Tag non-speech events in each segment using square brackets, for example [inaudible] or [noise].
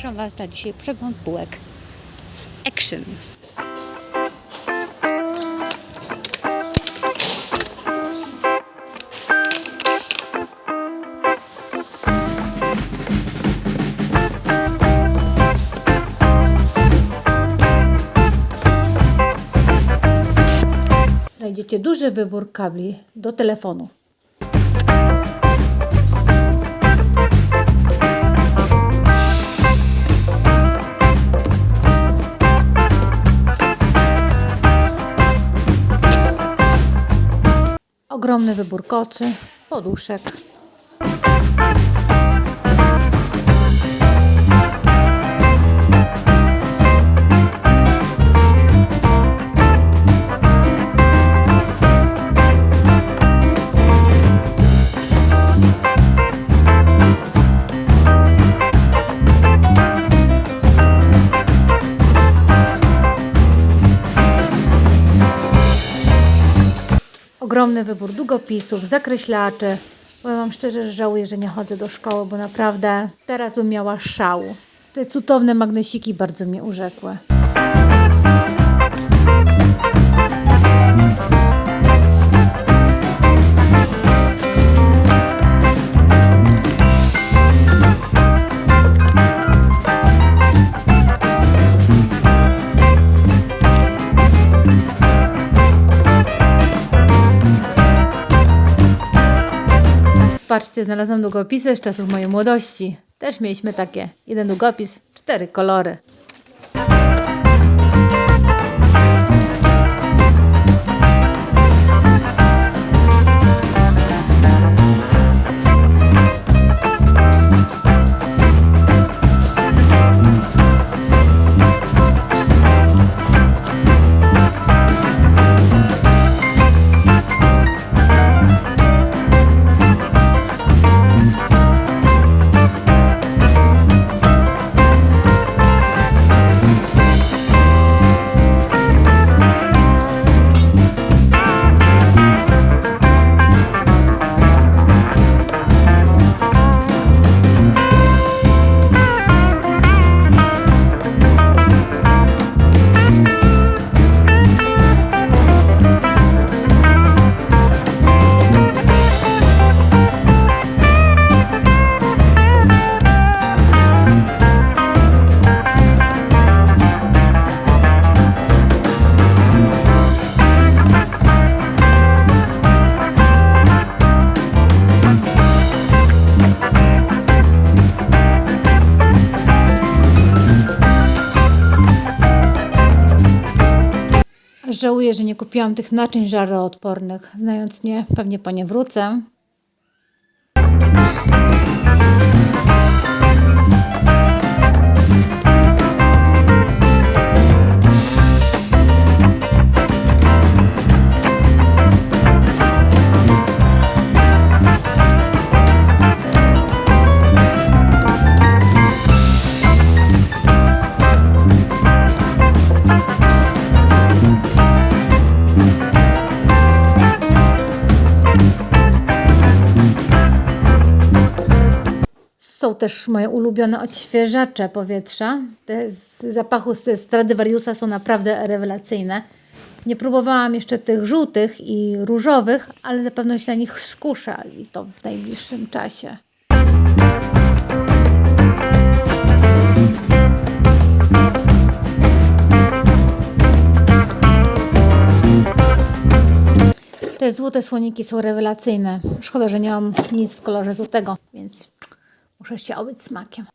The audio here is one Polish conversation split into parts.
Zapraszam Was na dzisiaj przegląd półek. Action! Znajdziecie duży wybór kabli do telefonu. Ogromny wybór kocy, poduszek. Wybór długopisów, zakreślaczy. Powiem Wam szczerze, że żałuję, że nie chodzę do szkoły, bo naprawdę teraz bym miała szału. Te cudowne magnesiki bardzo mnie urzekły. Patrzcie, znalazłam długopisy z czasów mojej młodości. Też mieliśmy takie. Jeden długopis, cztery kolory. Żałuję, że nie kupiłam tych naczyń żaroodpornych. Znając mnie, pewnie po nie wrócę. Też moje ulubione odświeżacze powietrza. Te z zapachu z Stradivariusa są naprawdę rewelacyjne. Nie próbowałam jeszcze tych żółtych i różowych, ale zapewne się na nich skuszę i to w najbliższym czasie. Te złote słoniki są rewelacyjne. Szkoda, że nie mam nic w kolorze złotego, więc muszę się obyć smakiem.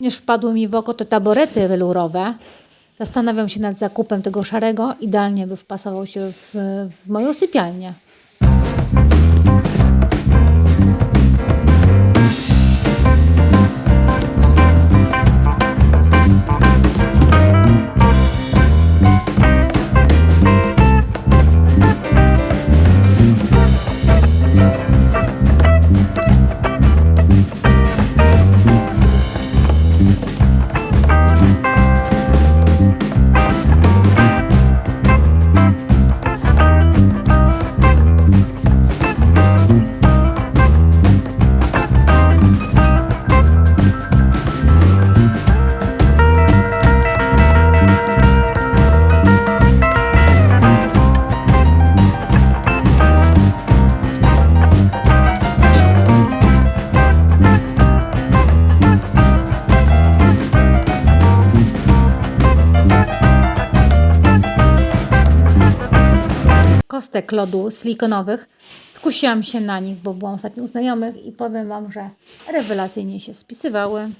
Nie wpadły mi w oko te taborety welurowe. Zastanawiam się nad zakupem tego szarego. Idealnie by wpasował się w, w moją sypialnię. Pastek lodu silikonowych. Skusiłam się na nich, bo byłam ostatnio u znajomych i powiem Wam, że rewelacyjnie się spisywały.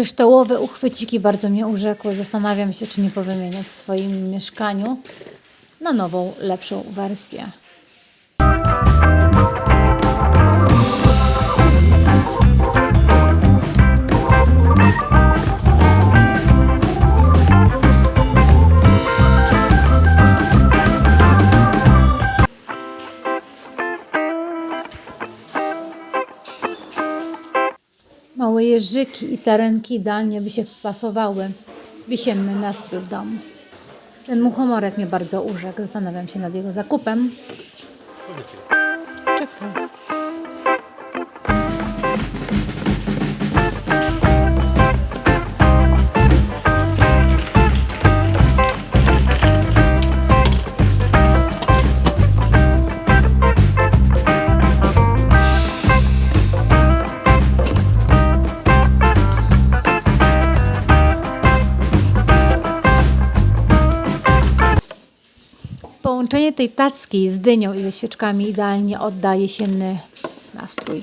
Kryształowe uchwyciki bardzo mnie urzekły. Zastanawiam się, czy nie powymieniać w swoim mieszkaniu na nową, lepszą wersję. Jeżyki i sarenki idealnie by się wpasowały w jesienny nastrój w domu. Ten muchomorek mnie bardzo urzekł. Zastanawiam się nad jego zakupem. Czekaj. Połączenie tej tacki z dynią i ze świeczkami idealnie odda jesienny nastrój.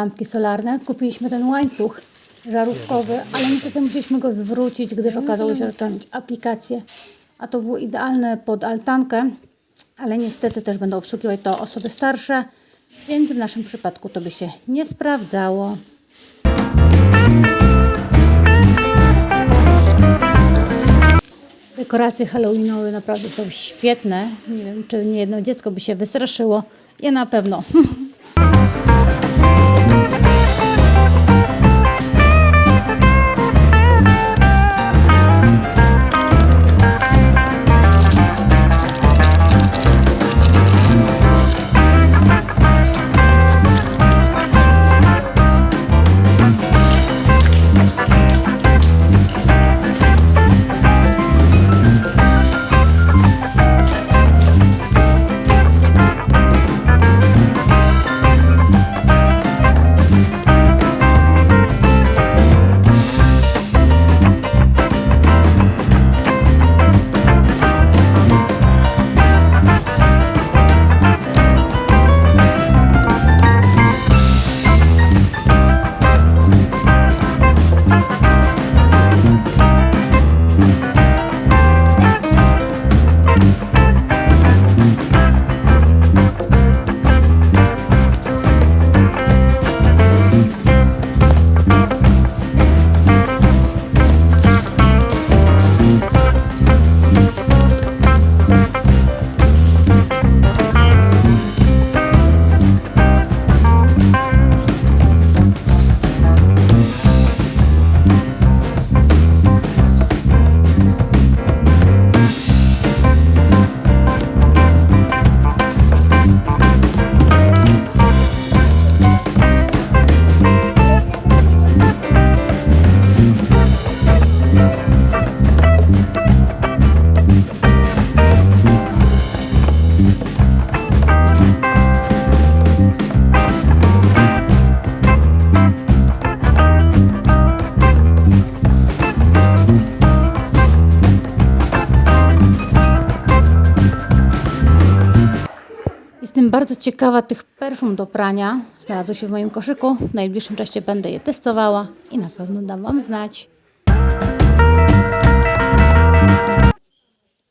Lampki solarne. Kupiliśmy ten łańcuch żarówkowy, ale niestety musieliśmy go zwrócić, gdyż okazało się, że trzeba mieć aplikację. A to było idealne pod altankę, ale niestety też będą obsługiwać to osoby starsze, więc w naszym przypadku to by się nie sprawdzało. Dekoracje halloweenowe naprawdę są świetne. Nie wiem, czy nie jedno dziecko by się wystraszyło. Ja na pewno. [laughs] bardzo ciekawa tych perfum do prania. Znalazły się w moim koszyku. W najbliższym czasie będę je testowała i na pewno dam Wam znać.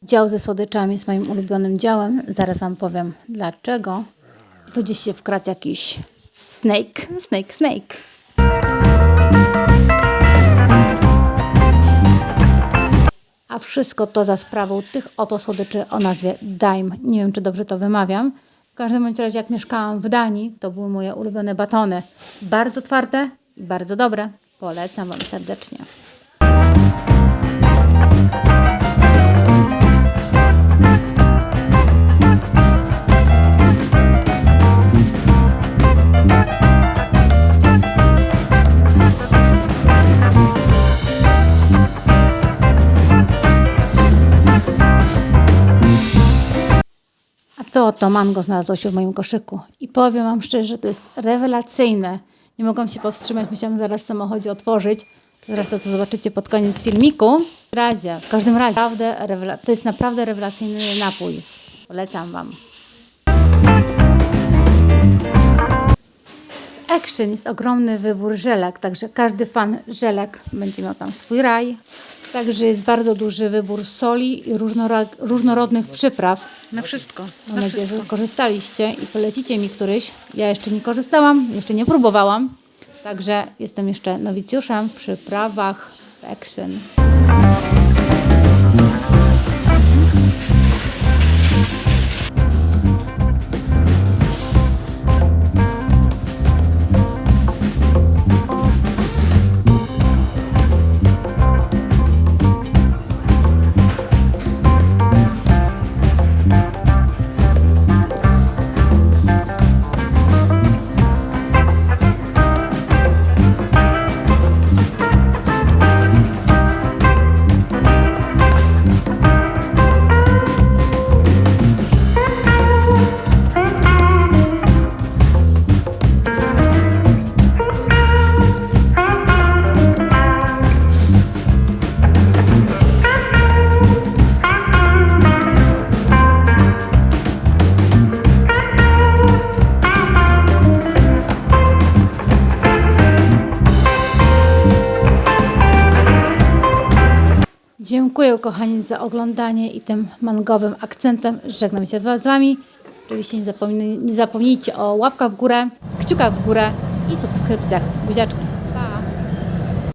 Dział ze słodyczami jest moim ulubionym działem. Zaraz Wam powiem dlaczego. Tu gdzieś się wkradł jakiś snake, snake, snake. A wszystko to za sprawą tych oto słodyczy o nazwie Dime. Nie wiem, czy dobrze to wymawiam. Każdym bądź razie, jak mieszkałam w Danii, to były moje ulubione batony. Bardzo twarde i bardzo dobre. Polecam Wam serdecznie. Oto mango znalazło się w moim koszyku. I powiem Wam szczerze, że to jest rewelacyjne. Nie mogłam się powstrzymać, musiałam zaraz w samochodzie otworzyć. Zresztą to zobaczycie pod koniec filmiku. W razie, w każdym razie, naprawdę, to jest naprawdę rewelacyjny napój. Polecam Wam. Action jest ogromny wybór żelek, także każdy fan żelek będzie miał tam swój raj. Także jest bardzo duży wybór soli i różnorodnych przypraw. Na wszystko. Mam nadzieję, że korzystaliście i polecicie mi któryś. Ja jeszcze nie korzystałam, jeszcze nie próbowałam. Także jestem jeszcze nowicjuszem w przyprawach w Action. Kochani za oglądanie i tym mangowym akcentem żegnam się z Wami. Oczywiście nie, zapomnij, nie zapomnijcie o łapkach w górę, kciukach w górę i subskrypcjach. Buziaczki.